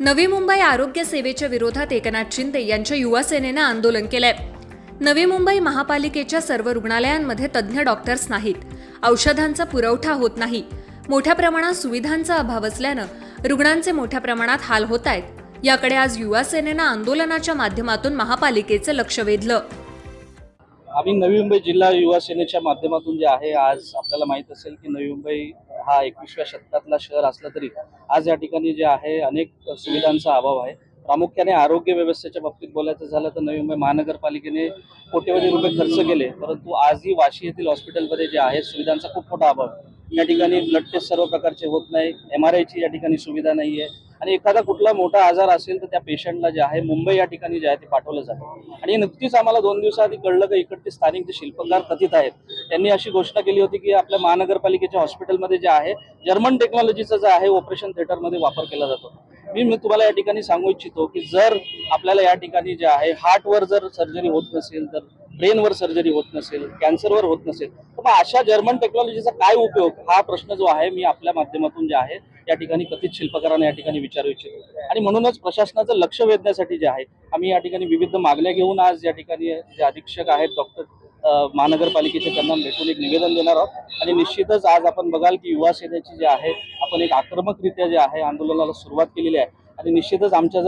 नवी मुंबई आरोग्य सेवेच्या विरोधात एकनाथ शिंदे यांच्या युवा सेनेनं आंदोलन केलंय. नवी मुंबई महापालिकेच्या सर्व रुग्णालयांमध्ये तज्ज्ञ डॉक्टर्स नाहीत. औषधांचा पुरवठा होत नाही. मोठ्या प्रमाणात सुविधांचा अभाव असल्यानं रुग्णांचे मोठ्या प्रमाणात हाल होत आहेत. याकडे आज युवा सेनेनं आंदोलनाच्या माध्यमातून महापालिकेचं लक्ष वेधलं. आम्ही नवी मुंबई जिल्हा युवा सेनेच्या माध्यमातून जे आहे आज आपल्याला माहीत असेल की नवी मुंबई हा एकविसव्या शतकातला शहर असला तरी आज या ठिकाणी जे आहे अनेक सुविधांचा अभाव आहे. प्रामुख्याने आरोग्य व्यवस्थेच्या बाबतीत बोलायचं झालं तर नवी मुंबई महानगरपालिकेने कोट्यवधी रुपये खर्च केले परंतु आजही वाशी येथील हॉस्पिटलमध्ये जे आहे सुविधांचा खूप मोठा अभाव आहे. या ठिकाणी ब्लड टेस्ट सर्व प्रकारचे होत नाही. एम आर आयची या ठिकाणी सुविधा नाही आहे आणि एखादा कुठला मोठा आजार असेल तर त्या पेशंटला जे आहे मुंबई या ठिकाणी जे आहे ते पाठवलं जातं. आणि नुकतीच आम्हाला दोन दिवसाआधी कळलं की इकडचे स्थानिक जे शिल्पकार कथित आहेत त्यांनी अशी घोषणा केली होती की आपल्या महानगरपालिकेच्या हॉस्पिटलमध्ये जे आहे जर्मन टेक्नॉलॉजीचा जे आहे ऑपरेशन थिएटरमध्ये वापर केला जातो. मी मी तुम्हाला या ठिकाणी सांगू इच्छितो की जर आपल्याला या ठिकाणी जे आहे हार्टवर जर सर्जरी होत नसेल तर ब्रेनवर सर्जरी होत नसेल कॅन्सरवर होत नसेल तर मग अशा जर्मन टेक्नॉलॉजीचा काय उपयोग? हा प्रश्न जो आहे मी आपल्या माध्यमातून जे आहे या ठिकाणी कथित शिल्पकारांना या ठिकाणी विचारू इच्छितो. आणि म्हणूनच प्रशासनाचं लक्ष वेधण्यासाठी जे आहे आम्ही या ठिकाणी विविध मागण्या घेऊन आज या ठिकाणी जे अधीक्षक आहेत डॉक्टर महानगरपालिकेचे त्यांना भेटून एक निवेदन देणार आहोत. आणि निश्चितच आज आपण बघाल की युवा सेनेची जे आहे आपण एक आक्रमकरित्या जे आहे आंदोलनाला सुरुवात केलेली आहे. आणि निश्चितच आमच्या